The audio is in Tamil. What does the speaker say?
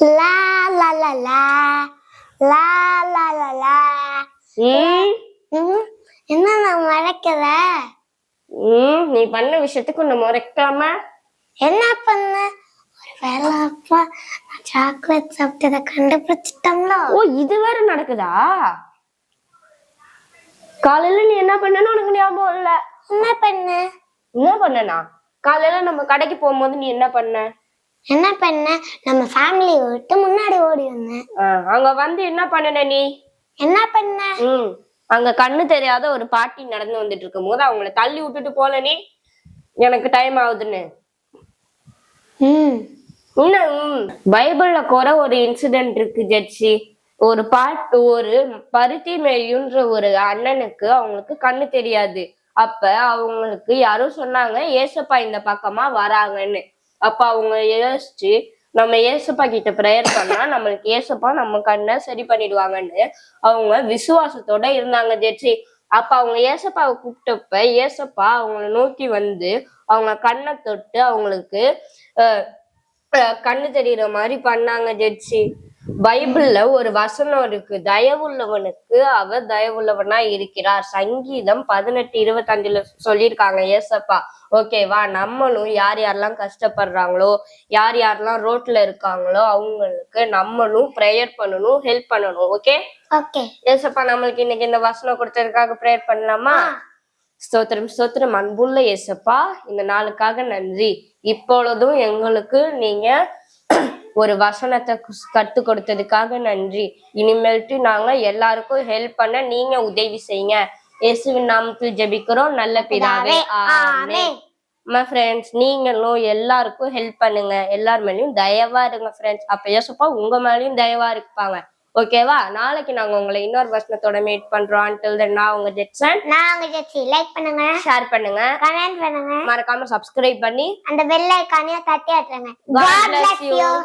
லா லா லா லா லா லா லா லா என்ன நான் மறக்கல? ம் நீ பண்ண விஷயத்துக்கு உன்னை முறைக்காம என்ன பண்ண? ஒரு வேலை அப்பா நான் சாக்லேட் சாப்பிட்டதை கண்டுபிடிச்சிட்டோம்ல? ஓ இது வேற நடக்குதா? காலையில நீ என்ன பண்ணனு உனக்கு ஞாபகம் இல்ல. என்ன பண்ண? என்ன பண்ணனா? காலையில நம்ம கடைக்கு போகும்போது நீ என்ன பண்ண? என்ன பண்ண? நம்ம ஃபேமிலி விட்டு முன்னாடி ஓடி வந்தேன் அங்க வந்து என்ன பண்ணன நீ? என்ன பண்ண? ம் அங்க கண்ணு தெரியாத ஒரு பாட்டி நடந்து வந்துட்டு இருக்கும் போது அவங்கள தள்ளி விட்டுட்டு போல நீ? எனக்கு டைம் ஆகுதுன்னு. ம். இன்னும் பைபிள்ல கூட ஒரு இன்சிடென்ட் இருக்கு ஜட்ஜி. ஒரு பாட்டு ஒரு பருத்தி மேயுன்ற ஒரு அண்ணனுக்கு அவங்களுக்கு கண்ணு தெரியாது. அப்ப அவங்களுக்கு யாரோ சொன்னாங்க ஏசப்பா இந்த பக்கமா வராங்கன்னு. அப்ப அவங்க யோசிச்சு நம்ம ஏசப்பா கிட்ட ப்ரேயர் பண்ணா நம்மளுக்கு ஏசப்பா நம்ம கண்ணை சரி பண்ணிடுவாங்கன்னு அவங்க விசுவாசத்தோட இருந்தாங்க ஜெட்சி அப்ப அவங்க ஏசப்பாவை கூப்பிட்டப்ப ஏசப்பா அவங்கள நோக்கி வந்து அவங்க கண்ணை தொட்டு அவங்களுக்கு அஹ், அஹ், கண்ணு தெரியற மாதிரி பண்ணாங்க ஜெட்சி பைபிள்ல ஒரு வசனம் இருக்கு. தயவுள்ளவனுக்கு அவர் தயவுள்ளவனா இருக்கிறார். சங்கீதம் பதினெட்டு இருபத்தஞ்சுல சொல்லியிருக்காங்க ஏசப்பா ஓகேவா? நம்மளும் யார் யாரெல்லாம் கஷ்டப்படுறாங்களோ யார் யாரெல்லாம் ரோட்ல இருக்காங்களோ அவங்களுக்கு நம்மளும் ப்ரேயர் பண்ணணும் ஹெல்ப் பண்ணணும். ஓகே? ஓகே. ஏசப்பா நம்மளுக்கு இன்னைக்கு இந்த வசனம் கொடுத்ததுக்காக ப்ரேயர் பண்ணலாமா? ஸ்தோத்திரம் ஸ்தோத்திரம். அன்புள்ள ஏசப்பா இந்த நாளுக்காக நன்றி. இப்பொழுதும் எங்களுக்கு நீங்க ஒரு வசனத்தை கு- கத்து கொடுத்ததுக்காக நன்றி. இனிமேல்ட்டு நாங்க எல்லாருக்கும் ஹெல்ப் பண்ண நீங்க உதவி செய்யுங்க. இயேசுவின் நாமத்தில் ஜெபிக்கிறோம். நல்ல பிதாவே ஆமென். அம்மா ஃப்ரெண்ட்ஸ் நீங்களும் எல்லாருக்கும் ஹெல்ப் பண்ணுங்க. எல்லார் மேலயும் தயவா இருங்க ஃப்ரெண்ட்ஸ் அப்ப ஏசப்பா உங்க மேலயும் தயவா இருப்பாங்க. ஓகேவா நாளைக்கு நாங்க உங்களை இன்னொரு வசனத்தோட மீட் பண்றோம். Until then நான் உங்க ஜெட்சன் நான் உங்க ஜெச்சி லைக் பண்ணுங்க. ஷேர் பண்ணுங்க. கமெண்ட் பண்ணுங்க. மறக்காம சப்ஸ்கிரைப் பண்ணி அந்த பெல் ஐக்கானையும் தட்டி bless bless you. you.